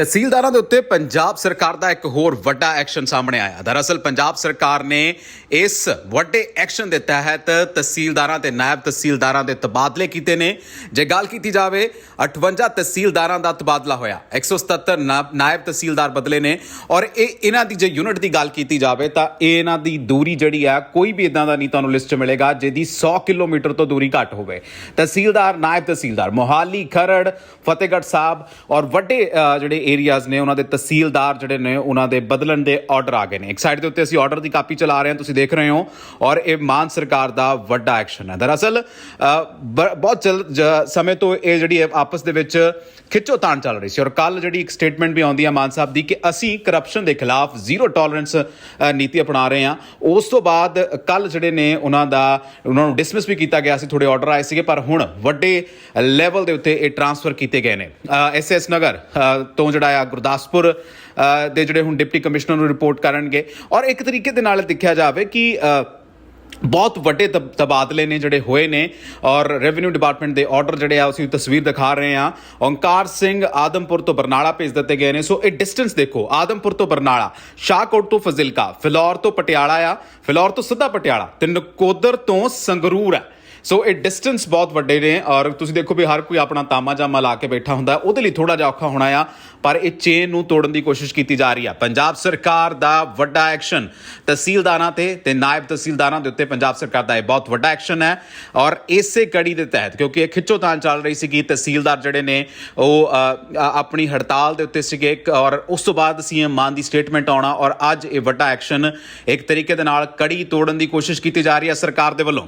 ਤਹਿਸੀਲਦਾਰਾਂ ਦੇ ਉੱਤੇ ਪੰਜਾਬ ਸਰਕਾਰ ਦਾ ਇੱਕ ਹੋਰ ਵੱਡਾ ਐਕਸ਼ਨ ਸਾਹਮਣੇ ਆਇਆ। ਦਰਅਸਲ ਪੰਜਾਬ ਸਰਕਾਰ ਨੇ ਇਸ ਵੱਡੇ ਐਕਸ਼ਨ ਦੇ ਤਹਿਤ ਤਹਿਸੀਲਦਾਰਾਂ ਤੇ ਨਾਇਬ ਤਹਿਸੀਲਦਾਰਾਂ ਦੇ ਤਬਾਦਲੇ ਕੀਤੇ ਨੇ। ਜੇ ਗੱਲ ਕੀਤੀ ਜਾਵੇ 58 ਤਹਿਸੀਲਦਾਰਾਂ ਦਾ ਤਬਾਦਲਾ ਹੋਇਆ। 177 ਨਾ- ਨਾਇਬ ਤਹਿਸੀਲਦਾਰ ਬਦਲੇ ਨੇ। ਔਰ ਇਹ ਇਹਨਾਂ ਦੀ ਜੇ ਯੂਨਿਟ ਦੀ ਗੱਲ ਕੀਤੀ ਜਾਵੇ ਤਾਂ ਇਹ ਇਹਨਾਂ ਦੀ ਦੂਰੀ ਜਿਹੜੀ ਆ, ਕੋਈ ਵੀ ਇਦਾਂ ਦਾ ਨਹੀਂ ਤੁਹਾਨੂੰ ਲਿਸਟ ਮਿਲੇਗਾ ਜਿਹਦੀ 100 ਕਿਲੋਮੀਟਰ ਤੋਂ ਦੂਰੀ ਘੱਟ ਹੋਵੇ। ਤਹਿਸੀਲਦਾਰ, ਨਾਇਬ ਤਹਿਸੀਲਦਾਰ ਮੋਹਾਲੀ, ਖਰੜ, ਫਤਿਹਗੜ੍ਹ ਸਾਹਿਬ ਔਰ ਵੱਡੇ ਜਿਹੜੇ ਏਰੀਆਜ਼ ਨੇ, ਉਹਨਾਂ ਦੇ ਤਹਿਸੀਲਦਾਰ ਜਿਹੜੇ ਨੇ, ਉਹਨਾਂ ਦੇ ਬਦਲਣ ਦੇ ਆਰਡਰ ਆ ਗਏ ਨੇ। ਇੱਕ ਸਾਈਡ ਦੇ ਉੱਤੇ ਅਸੀਂ ਆਰਡਰ ਦੀ ਕਾਪੀ ਚਲਾ ਰਹੇ ਹਾਂ, ਤੁਸੀਂ ਦੇਖ ਰਹੇ ਹੋ, ਔਰ ਇਹ ਮਾਨ ਸਰਕਾਰ ਦਾ ਵੱਡਾ ਐਕਸ਼ਨ ਹੈ। ਦਰਅਸਲ ਬਹੁਤ ਸਮੇਂ ਤੋਂ ਇਹ ਜਿਹੜੀ ਹੈ ਆਪਸ ਦੇ ਵਿੱਚ ਖਿੱਚੋਤਾਣ ਚੱਲ ਰਹੀ ਸੀ, ਔਰ ਕੱਲ ਜਿਹੜੀ ਇੱਕ ਸਟੇਟਮੈਂਟ ਵੀ ਆਉਂਦੀ ਹੈ ਮਾਨ ਸਾਹਿਬ ਦੀ ਕਿ ਅਸੀਂ ਕਰਪਸ਼ਨ ਦੇ ਖਿਲਾਫ ਜ਼ੀਰੋ ਟੋਲਰੈਂਸ ਨੀਤੀ ਅਪਣਾ ਰਹੇ ਹਾਂ। ਉਸ ਤੋਂ ਬਾਅਦ ਕੱਲ ਜਿਹੜੇ ਨੇ, ਉਹਨਾਂ ਦਾ, ਉਹਨਾਂ ਨੂੰ ਡਿਸਮਿਸ ਵੀ ਕੀਤਾ ਗਿਆ ਸੀ ਥੋੜੇ ਆਰਡਰ ਆਏ ਸੀਗੇ, ਪਰ ਹੁਣ ਵੱਡੇ ਲੈਵਲ ਦੇ ਉੱਤੇ ਇਹ ਟਰਾਂਸਫਰ ਕੀਤੇ ਗਏ ਨੇ। ਐਸਐਸ ਨਗਰ ਤੋਂ ਜਿਹੜਾ ਆ ਗੁਰਦਾਸਪੁਰ ਦੇ ਜਿਹੜੇ ਹੁਣ ਡਿਪਟੀ ਕਮਿਸ਼ਨਰ ਨੂੰ ਰਿਪੋਰਟ ਕਰਨਗੇ। ਔਰ ਇੱਕ ਤਰੀਕੇ ਦੇ ਨਾਲ ਦੇਖਿਆ ਜਾਵੇ ਕਿ ਬਹੁਤ ਵੱਡੇ ਤਬ- ਤਬਾਦਲੇ ਨੇ ਜਿਹੜੇ ਹੋਏ ਨੇ ਔਰ ਰੈਵਨਿਊ ਡਿਪਾਰਟਮੈਂਟ ਦੇ ਆਰਡਰ ਜਿਹੜੇ ਆ ਅਸੀਂ ਤਸਵੀਰ ਦਿਖਾ ਰਹੇ ਆ ਓਂਕਾਰ ਸਿੰਘ ਆਦਮਪੁਰ ਤੋਂ ਬਰਨਾਲਾ ਭੇਜ ਦਿੱਤੇ ਗਏ ਨੇ। ਸੋ ਇਹ ਡਿਸਟੈਂਸ ਦੇਖੋ, ਆਦਮਪੁਰ ਤੋਂ ਬਰਨਾਲਾ, ਸ਼ਾਹਕੋਟ ਤੋਂ ਫਜ਼ਿਲਕਾ, ਫਿਲੌਰ ਤੋਂ ਪਟਿਆਲਾ ਆ। ਫਿਲੌਰ ਤੋਂ ਸਿੱਧਾ ਪਟਿਆਲਾ ਤੇ ਨਕੋਦਰ ਤੋਂ ਸੰਗਰੂਰ ਆ। ਸੋ ਇਹ ਡਿਸਟੈਂਸ ਬਹੁਤ ਵੱਡੇ ਨੇ ਔਰ ਤੁਸੀਂ ਦੇਖੋ ਵੀ ਹਰ ਕੋਈ ਆਪਣਾ ਤਾਮਾ ਜਾਮਾ ਲਾ ਕੇ ਬੈਠਾ ਹੁੰਦਾ। ਉਹਦੇ ਲਈ ਥੋੜਾ ਜਿਹਾ ਔਖਾ ਹੋਣਾ ਆ, ਪਰ ਇਹ ਚੇਨ ਨੂੰ ਤੋੜਨ ਦੀ ਕੋਸ਼ਿਸ਼ ਕੀਤੀ ਜਾ ਰਹੀ ਆ। ਪੰਜਾਬ ਸਰਕਾਰ ਦਾ ਵੱਡਾ ਐਕਸ਼ਨ ਤਹਿਸੀਲਦਾਰਾਂ ਤੇ ਤੇ ਨਾਇਬ ਤਹਿਸੀਲਦਾਰਾਂ ਦੇ ਉੱਤੇ ਪੰਜਾਬ ਸਰਕਾਰ ਦਾ ਇਹ ਬਹੁਤ ਵੱਡਾ ਐਕਸ਼ਨ ਹੈ। ਔਰ ਇਸੇ ਕੜੀ ਦੇ ਤਹਿਤ, ਕਿਉਂਕਿ ਇਹ ਖਿੱਚੋਤਾਣ ਚੱਲ ਰਹੀ ਸੀ ਕਿ ਤਹਿਸੀਲਦਾਰ ਜਿਹੜੇ ਨੇ, ਉਹ ਆਪਣੀ ਹੜਤਾਲ ਦੇ ਉੱਤੇ ਸੀਗੇ। ਇੱਕ ਔਰ ਉਸ ਤੋਂ ਬਾਅਦ ਸੀਐਮ ਮਾਨ ਦੀ ਸਟੇਟਮੈਂਟ ਆਉਣਾ ਔਰ ਅੱਜ ਇਹ ਵੱਡਾ ਐਕਸ਼ਨ ਇੱਕ ਤਰੀਕੇ ਦੇ ਨਾਲ ਕੜੀ ਤੋੜਨ ਦੀ ਕੋਸ਼ਿਸ਼ ਕੀਤੀ ਜਾ ਰਹੀ ਹੈ ਸਰਕਾਰ ਦੇ ਵੱਲੋਂ।